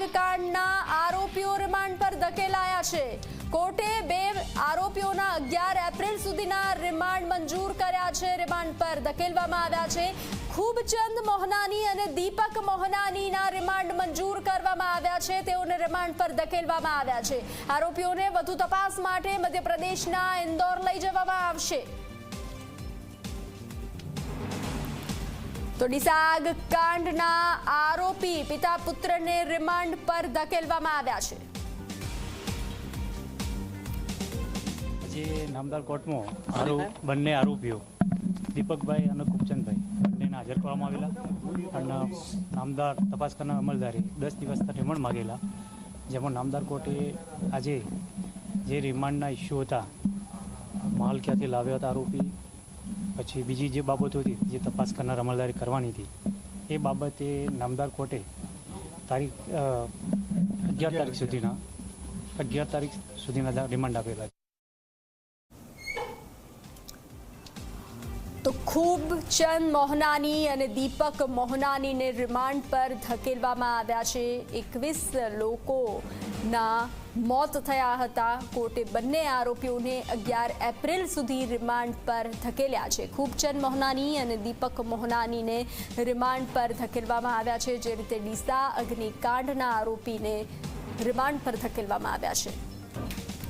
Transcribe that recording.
આગકાંડના આરોપીઓ રિમાન્ડ પર ધકેલાયા છે. કોર્ટે બે આરોપીઓના અગિયાર એપ્રિલ સુધીના રિમાન્ડ મંજૂર કર્યા છે. રિમાન્ડ પર ધકેલવામાં આવ્યા છે. ખૂબચંદ મોહનાની અને દીપક મોહનાનીના રિમાન્ડ મંજૂર કરવામાં આવ્યા છે. તેઓને રિમાન્ડ પર ધકેલવામાં આવ્યા છે. આરોપીઓને વધુ તપાસ માટે મધ્યપ્રદેશના ઇન્દોર લઈ જવામાં આવશે. તો ડિસાગ કાંડના આરોપી પિતા પુત્રને રિમાન્ડ પર ધકેલવામાં આવ્યા છે. આજે નામદાર કોર્ટમાં બંને આરોપીઓ, દીપકભાઈ અને કુપચંદભાઈ બંનેને હાજર કરવામાં આવેલા અને નામદાર તપાસ કરનાર અમલદારે દસ દિવસના રિમાન્ડ માગેલા, જેમાં નામદાર કોર્ટે આજે જે રિમાન્ડના ઇસ્યુ હતા, માલ ક્યાંથી લાવ્યા હતા આરોપી પછી બીજી જે બાબતો હતી જે તપાસ કરનાર અમલદારી કરવાની હતી એ બાબતે નામદાર કોર્ટે તારીખ અગિયાર તારીખ સુધીના અગિયાર તારીખ સુધીના રિમાન્ડ આપેલા છે. તો ખૂબ ચંદ મોહનાની અને દીપક મોહનાનીને રિમાન્ડ પર ધકેલવામાં આવ્યા છે. એકવીસ લોકોના મોત થયા હતા. કોર્ટે બંને આરોપીઓને અગિયાર એપ્રિલ સુધી રિમાન્ડ પર ધકેલ્યા છે. ખૂબચંદ મોહનાની અને દીપક મોહનાનીને રિમાન્ડ પર ધકેલવામાં આવ્યા છે. જે રીતે ડીસા અગ્નિકાંડના આરોપીને રિમાન્ડ પર ધકેલવામાં આવ્યા છે.